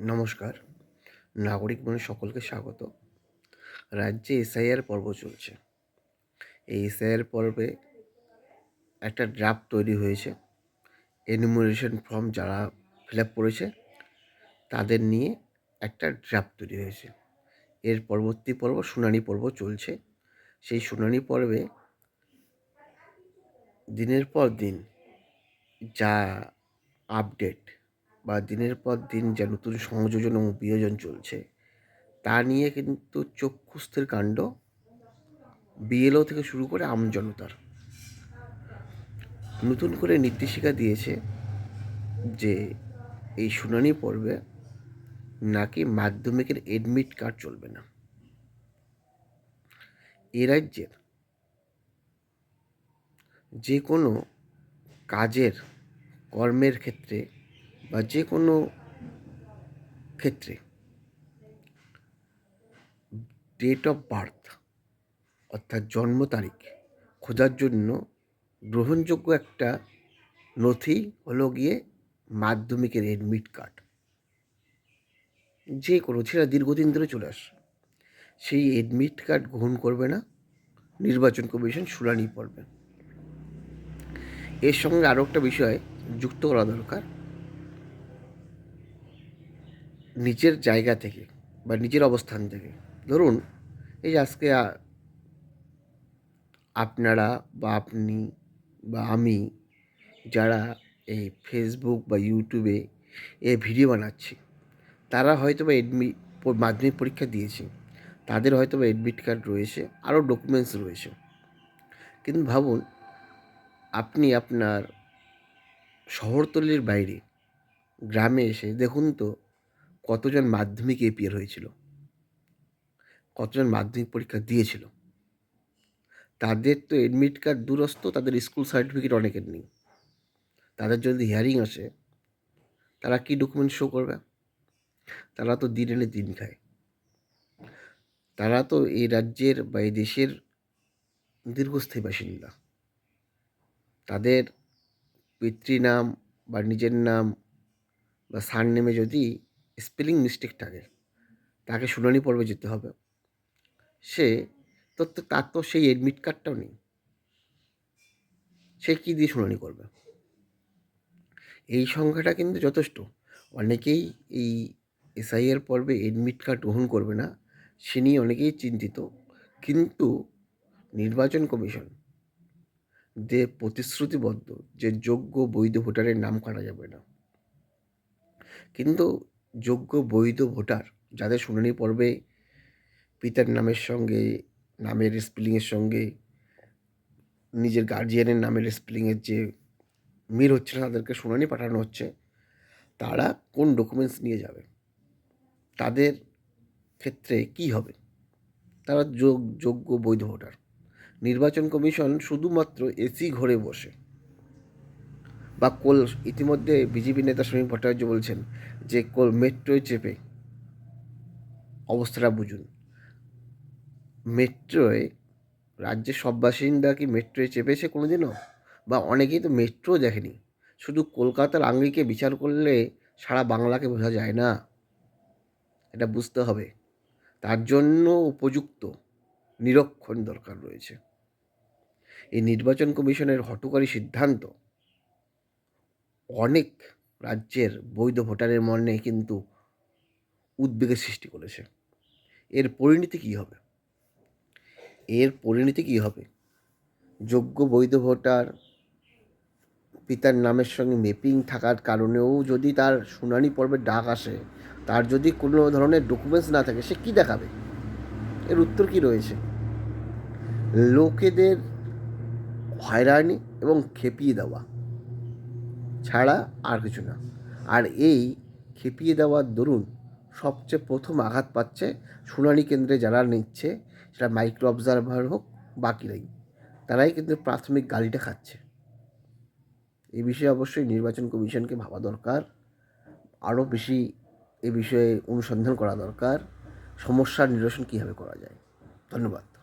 নমস্কার। নাগরিক মনে সকলকে স্বাগত। রাজ্যে এসআইআর পর্ব চলছে। এই এসআইআর পর্বে একটা ড্রাফট তৈরি হয়েছে। এনিমোরেশন ফর্ম যারা ফিল আপ করেছে, তাদের নিয়ে একটা ড্রাফট তৈরি হয়েছে। এর পরবর্তী পর্ব শুনানি পর্ব চলছে। সেই শুনানি পর্বে দিনের পর দিন যা আপডেট বা দিনের পর দিন যা নতুন সংযোজন এবং বিয়োজন চলছে। তা নিয়ে কিন্তু চক্ষুস্থের কাণ্ড বিএলও থেকে শুরু করে আমজনতার নতুন করে নির্দেশিকা দিয়েছে যে এই শুনানি পর্বে নাকি মাধ্যমিকের এডমিট কার্ড চলবে না। এ রাজ্যের যে কোনো কাজের কর্মের ক্ষেত্রে বা যে কোনো ক্ষেত্রে ডেট অফ বার্থ অর্থাৎ জন্ম তারিখ খোঁজার জন্য গ্রহণযোগ্য একটা নথি হলো গিয়ে মাধ্যমিকের এডমিট কার্ড যে কোনো, সেটা দীর্ঘদিন ধরে চলে আসে। সেই এডমিট কার্ড গ্রহণ করবে না, নির্বাচন কমিশন শুনানি পড়বে এর সঙ্গে আরও একটা বিষয় যুক্ত করা দরকার। নিজের জায়গা থেকে বা নিজের অবস্থান থেকে। ধরুন, এই আজকে আপনারা বা আপনি বা আমি যারা এই ফেসবুক বা ইউটিউবে এ ভিডিও বানাচ্ছি, তারা হয়তো বা এডমি মাধ্যমিক পরীক্ষা দিয়েছে, তাদের হয়তো বা এডমিট কার্ড রয়েছে, আরও ডকুমেন্টস রয়েছে। কিন্তু ভাবুন, আপনি আপনার শহরতলির বাইরে, গ্রামে এসে দেখুন তো কতজন মাধ্যমিক এপিয়ার হয়েছিল? কতজন মাধ্যমিক পরীক্ষা দিয়েছিল? তাদের তো এডমিট কার্ড দূরস্থ তাদের স্কুল সার্টিফিকেট অনেকের নেই। তাদের যদি হিয়ারিং আসে, তারা কি ডকুমেন্ট শো করবে? তারা তো দিন এনে দিন খায়। তারা তো এই রাজ্যের বা এই দেশের দীর্ঘস্থায়ী বাসিন্দা। তাদের পিতৃনাম বা নিজের নাম বা সার নেমে যদি স্পেলিং মিস্টেক থাকে তাকে শুনানি পর্বে যেতে হবে। সে তো তার তো সেই এডমিট কার্ডটাও নেই। সে কী দিয়ে শুনানি করবে? এই সংখ্যাটা কিন্তু যথেষ্ট। অনেকেই এই এসআইয়ের পর্বে এডমিট কার্ড গ্রহণ করবে না, সে নিয়ে অনেকেই চিন্তিত। কিন্তু নির্বাচন কমিশন যে প্রতিশ্রুতিবদ্ধ যে যোগ্য বৈধ ভোটারের নাম কাটা যাবে না, কিন্তু যোগ্য বৈধ ভোটার যাদের শুনানি পর্বে পিতার নামের সঙ্গে, নামের স্পেলিংয়ের সঙ্গে, নিজের গার্জিয়ানের নামের স্পেলিংয়ের যে মিল হচ্ছে না, তাদেরকে শুনানি পাঠানো হচ্ছে, তারা কোন ডকুমেন্টস নিয়ে যাবে? তাদের ক্ষেত্রে কি হবে? তারা যোগ, যোগ্য বৈধ ভোটার। নির্বাচন কমিশন শুধুমাত্র এসি ঘরে বসে বা কোল, ইতিমধ্যে বিজেপি নেতা শ্রমিক ভট্টাচার্য বলছেন যে কোল মেট্রোয় চেপে অবস্থাটা বুঝুন। মেট্রোয়, রাজ্যের সব বাসিন্দা কি মেট্রোয় চেপেছে কোনোদিনও? বা অনেকেই তো মেট্রো দেখেনি। শুধু কলকাতার আঙ্গিকে বিচার করলে সারা বাংলাকে বোঝা যায় না। এটা বুঝতে হবে। তার জন্য উপযুক্ত, নিরক্ষণ দরকার রয়েছে। এই নির্বাচন কমিশনের হটকারী সিদ্ধান্ত অনেক রাজ্যের বৈধ ভোটারের মনে কিন্তু উদ্বেগের সৃষ্টি করেছে। এর পরিণতি কী হবে? এর পরিণতি কী হবে? যোগ্য বৈধ ভোটার পিতার নামের সঙ্গে মেপিং থাকার কারণেও যদি তার শুনানি পর্বে ডাক আসে, তার যদি কোনো ধরনের ডকুমেন্টস না থাকে, সে কী দেখাবে? এর উত্তর কী রয়েছে? লোকেদের হয়রানি এবং খেপিয়ে দেওয়া। ছাড়া আর কিছু না। আর এই খেপিয়ে দেওয়ার দরুন সবচেয়ে প্রথম আঘাত পাচ্ছে শুনানি কেন্দ্রে যারা নিচ্ছে, সেটা মাইক্রো অবজারভার হোক বাকিরাই তারাই কিন্তু প্রাথমিক গালিটা খাচ্ছে। এ বিষয়ে অবশ্যই নির্বাচন কমিশনকে ভাবা দরকার। আরও বেশি এ বিষয়ে অনুসন্ধান করা দরকার। সমস্যার নিরসন কীভাবে করা যায়? ধন্যবাদ।